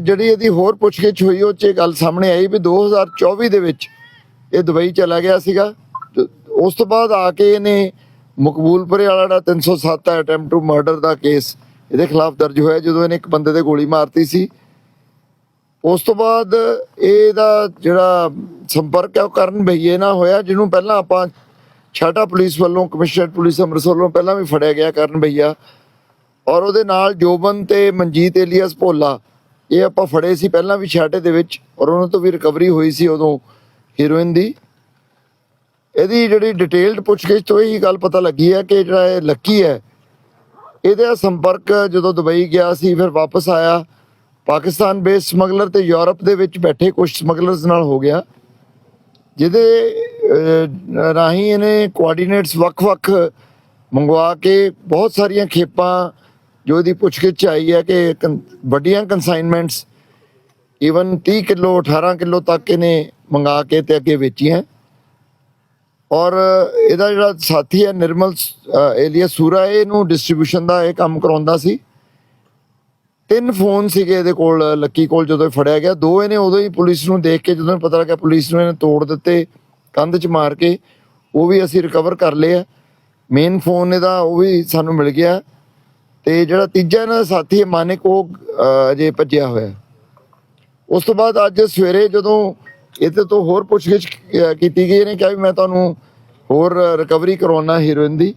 ਜਿਹੜੀ ਇਹਦੀ ਹੋਰ ਪੁੱਛਗਿੱਛ ਹੋਈ, ਉਹ 'ਚ ਇਹ ਗੱਲ ਸਾਹਮਣੇ ਆਈ ਵੀ 2024 ਦੇ ਵਿੱਚ ਇਹ ਦੁਬਈ ਚਲਾ ਗਿਆ ਸੀਗਾ। ਤੇ ਉਸ ਤੋਂ ਬਾਅਦ ਆ ਕੇ ਇਹਨੇ ਮਕਬੂਲਪੁਰੇ ਵਾਲਾ ਜਿਹੜਾ 307 ਅਟੈਂਪਟ ਟੂ ਮਰਡਰ ਦਾ ਕੇਸ ਇਹਦੇ ਖਿਲਾਫ ਦਰਜ ਹੋਇਆ, ਜਦੋਂ ਇਹਨੇ ਇੱਕ ਬੰਦੇ ਤੇ ਗੋਲੀ ਮਾਰਤੀ ਸੀ। ਉਸ ਤੋਂ ਬਾਅਦ ਇਹਦਾ ਜਿਹੜਾ ਸੰਪਰਕ ਹੈ ਉਹ ਕਰਨ ਭਈਏ ਨਾਲ ਹੋਇਆ, ਜਿਹਨੂੰ ਪਹਿਲਾਂ ਆਪਾਂ ਛਾਟਾ ਪੁਲਿਸ ਵੱਲੋਂ ਕਮਿਸ਼ਨਰ ਪੁਲਿਸ ਅੰਮ੍ਰਿਤਸਰ ਵੱਲੋਂ ਪਹਿਲਾਂ ਵੀ ਫੜਿਆ ਗਿਆ ਕਰਨ ਭਈਆ। ਔਰ ਉਹਦੇ ਨਾਲ ਜੋਬਨ ਤੇ ਮਨਜੀਤ ਏਲੀਅਸ ਭੋਲਾ ਇਹ ਆਪਾਂ ਫੜੇ ਸੀ ਪਹਿਲਾਂ ਵੀ ਛਾਟੇ ਦੇ ਵਿੱਚ ਔਰ ਉਹਨਾਂ ਤੋਂ ਵੀ ਰਿਕਵਰੀ ਹੋਈ ਸੀ ਉਦੋਂ ਹੀਰੋਇਨ ਦੀ। ਇਹਦੀ ਜਿਹੜੀ ਡਿਟੇਲਡ ਪੁੱਛਗਿੱਛ ਤੋਂ ਇਹ ਗੱਲ ਪਤਾ ਲੱਗੀ ਹੈ ਕਿ ਜਿਹੜਾ ਇਹ ਲੱਕੀ ਹੈ, ਇਹਦਾ ਸੰਪਰਕ ਜਦੋਂ ਦੁਬਈ ਗਿਆ ਸੀ, ਫਿਰ ਵਾਪਸ ਆਇਆ। ਪਾਕਿਸਤਾਨ ਬੇਸ ਸਮਗਲਰ ਤੇ ਯੂਰਪ ਦੇ ਵਿੱਚ ਬੈਠੇ ਕੁਝ ਸਮਗਲਰਸ ਨਾਲ ਹੋ ਗਿਆ। ਜਿਹਦੇ ਰਾਹੀਂ ਇਹਨੇ ਕੋਆਰਡੀਨੇਟਸ ਵੱਖ-ਵੱਖ ਮੰਗਵਾ ਕੇ ਬਹੁਤ ਸਾਰੀਆਂ ਖੇਪਾਂ ਜੋ ਇਹਦੀ ਪੁੱਛਗਿੱਛ ਆਈ ਹੈ ਕਿ ਕਨ- ਵੱਡੀਆਂ ਕਨਸਾਈਨਮੈਂਟਸ ਈਵਨ 30 ਕਿਲੋ 18 ਕਿਲੋ ਤੱਕ ਇਹਨੇ ਮੰਗਾ ਕੇ ਤੇ ਅੱਗੇ ਵੇਚੀਆਂ। ਔਰ ਇਹਦਾ ਜਿਹੜਾ ਸਾਥੀ ਹੈ ਨਿਰਮਲ ਏਲੀਆ ਸੂਰਾ ਇਹਨੂੰ ਡਿਸਟ੍ਰੀਬਿਊਸ਼ਨ ਦਾ ਇਹ ਕੰਮ ਕਰਾਉਂਦਾ ਸੀ। ਤਿੰਨ ਫੋਨ ਸੀਗੇ ਇਹਦੇ ਕੋਲ, ਲੱਕੀ ਕੋਲ ਜਦੋਂ ਇਹ ਫੜਿਆ ਗਿਆ। ਦੋ ਇਹਨੇ ਉਦੋਂ ਹੀ ਪੁਲਿਸ ਨੂੰ ਦੇਖ ਕੇ, ਜਦੋਂ ਪਤਾ ਲੱਗਾ ਪੁਲਿਸ ਨੂੰ ਇਹਨੇ ਤੋੜ ਦਿੱਤੇ, ਕੰਧ 'ਚ ਮਾਰ ਕੇ, ਉਹ ਵੀ ਅਸੀਂ ਰਿਕਵਰ ਕਰ ਲਏ ਆ। ਮੇਨ ਫੋਨ ਇਹਦਾ, ਉਹ ਵੀ ਸਾਨੂੰ ਮਿਲ ਗਿਆ। ਤੇ ਜਿਹੜਾ ਤੀਜਾ ਇਹਨਾਂ ਦਾ ਸਾਥੀ ਹੈ ਮਾਨਿਕ, ਉਹ ਅਜੇ ਭੱਜਿਆ ਹੋਇਆ ਉਸ ਤੋਂ ਬਾਅਦ ਅੱਜ ਸਵੇਰੇ ਜਦੋਂ ਇਹਦੇ ਤੋਂ ਹੋਰ ਪੁੱਛਗਿੱਛ ਕੀਤੀ ਗਈ, ਇਹਨੇ ਕਿਹਾ ਵੀ ਮੈਂ ਤੁਹਾਨੂੰ ਹੋਰ ਰਿਕਵਰੀ ਕਰਵਾਉਣਾ ਹੀਰੋਇਨ ਦੀ।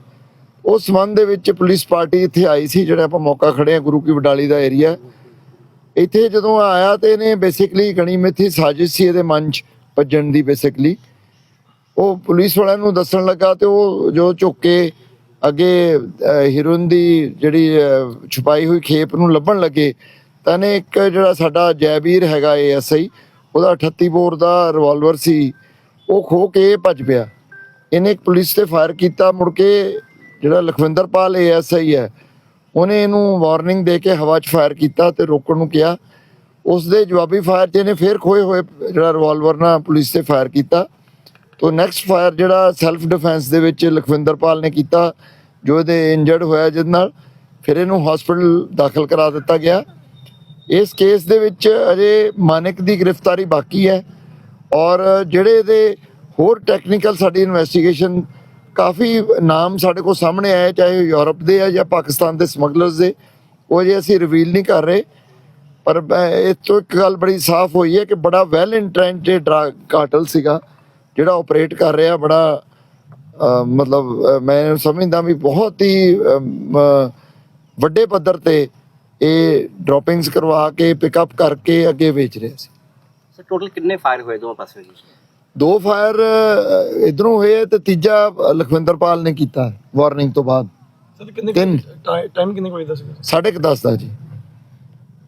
ਉਸ ਸੰਬੰਧ ਦੇ ਵਿੱਚ ਪੁਲਿਸ ਪਾਰਟੀ ਇੱਥੇ ਆਈ ਸੀ, ਜਿਹੜਾ ਆਪਾਂ ਮੌਕਾ ਖੜੇ ਆ ਗੁਰੂ ਕੀ ਵਡਾਲੀ ਦਾ ਏਰੀਆ ਇੱਥੇ ਜਦੋਂ ਆਇਆ ਤੇ ਇਹਨੇ ਬੇਸਿਕਲੀ ਗਣੀ ਮਿੱਥੀ ਸਾਜ਼ਿਸ਼ ਸੀ ਇਹਦੇ ਮਨ 'ਚ ਭੱਜਣ ਦੀ ਬੇਸਿਕਲੀ ਉਹ ਪੁਲਿਸ ਵਾਲਿਆਂ ਨੂੰ ਦੱਸਣ ਲੱਗਾ ਤੇ ਉਹ ਜੋ ਝੁੱਕ ਕੇ ਅੱਗੇ ਹੀਰੋਇਨ ਦੀ ਜਿਹੜੀ ਛੁਪਾਈ ਹੋਈ ਖੇਪ ਨੂੰ ਲੱਭਣ ਲੱਗੇ, ਤਾਂ ਇਹਨੇ ਇੱਕ ਜਿਹੜਾ ਸਾਡਾ ਜੈਵੀਰ ਹੈਗਾ ਏਐਸਆਈ ਉਹਦਾ 38 ਬੋਰ ਦਾ ਰਿਵਾਲਵਰ ਸੀ, ਉਹ ਖੋ ਕੇ ਭੱਜ ਪਿਆ। ਇਹਨੇ ਇੱਕ ਪੁਲਿਸ ਤੇ ਫਾਇਰ ਕੀਤਾ, ਮੁੜ ਕੇ ਜਿਹੜਾ ਲਖਵਿੰਦਰਪਾਲ ਏਐਸਆਈ ਹੈ, ਉਹਨੇ ਇਹਨੂੰ ਵਾਰਨਿੰਗ ਦੇ ਕੇ ਹਵਾ 'ਚ ਫਾਇਰ ਕੀਤਾ ਤੇ ਰੋਕਣ ਨੂੰ ਕਿਹਾ। ਉਸ ਦੇ ਜਵਾਬੀ ਫਾਇਰ 'ਚ ਇਹਨੇ ਫੇਰ ਖੋਏ ਹੋਏ ਜਿਹੜਾ ਰਿਵਾਲਵਰ ਨਾਲ ਪੁਲਿਸ ਤੇ ਫਾਇਰ ਕੀਤਾ। ਤੋ ਨੈਕਸਟ ਫਾਇਰ ਜਿਹੜਾ ਸੈਲਫ ਡਿਫੈਂਸ ਦੇ ਵਿੱਚ ਲਖਵਿੰਦਰਪਾਲ ਨੇ ਕੀਤਾ, ਜੋ ਇਹਦੇ ਇੰਜਰਡ ਹੋਇਆ ਜਿਹਦੇ ਨਾਲ, ਫਿਰ ਇਹਨੂੰ ਹਸਪੀਟਲ ਦਾਖਲ ਕਰਾ ਦਿੱਤਾ ਗਿਆ। ਇਸ ਕੇਸ ਦੇ ਵਿੱਚ ਅਜੇ ਮਾਨਿਕ ਦੀ ਗ੍ਰਿਫਤਾਰੀ ਬਾਕੀ ਹੈ ਔਰ ਜਿਹੜੇ ਇਹਦੇ ਹੋਰ ਟੈਕਨੀਕਲ ਸਾਡੀ ਇਨਵੈਸਟੀਗੇਸ਼ਨ ਕਾਫੀ ਨਾਮ ਸਾਡੇ ਕੋਲ ਸਾਹਮਣੇ ਆਏ, ਚਾਹੇ ਉਹ ਯੂਰਪ ਦੇ ਆ ਜਾਂ ਪਾਕਿਸਤਾਨ ਦੇ ਸਮਗਲਰਸ ਦੇ, ਉਹ ਜੇ ਅਸੀਂ ਰਿਵੀਲ ਨਹੀਂ ਕਰ ਰਹੇ। ਪਰ ਇਹ ਤੋਂ ਇੱਕ ਗੱਲ ਬੜੀ ਸਾਫ਼ ਹੋਈ ਹੈ ਕਿ ਬੜਾ ਵੈਲ ਇੰਟ੍ਰੈਂਚਡ ਡਰਗ ਕਾਰਟਲ ਸੀਗਾ। ਜਿਹੜਾ ਆਪਰੇਟ ਕਰ ਰਿਹਾ ਬੜਾ ਮਤਲਬ ਮੈਂ ਸਮਝਦਾ ਵੀ ਬਹੁਤ ਹੀ ਵੱਡੇ ਪੱਧਰ ਤੇ ਇਹ ਡ੍ਰੌਪਿੰਗਸ ਕਰਵਾ ਕੇ ਪਿਕਅਪ ਕਰਕੇ ਅੱਗੇ ਵੇਚ ਰਿਹਾ ਸੀ। ਸਰ ਟੋਟਲ ਕਿੰਨੇ ਫਾਇਰ ਹੋਏ ਦੋਵਾਂ ਪਾਸੇ ਜੀ? ਦੋ ਫਾਇਰ ਇਧਰੋਂ ਹੋਏ ਤੇ ਤੀਜਾ ਲਖਵਿੰਦਰਪਾਲ ਨੇ ਕੀਤਾ ਵਾਰਨਿੰਗ ਤੋਂ ਬਾਅਦ। ਸਰ ਕਿੰਨੇ। ਟਾਈਮ ਕਿੰਨੇ ਕੋਈ ਦੱਸ ਸਾਢੇ ਕੁ ਦਸ ਦਾ ਜੀ।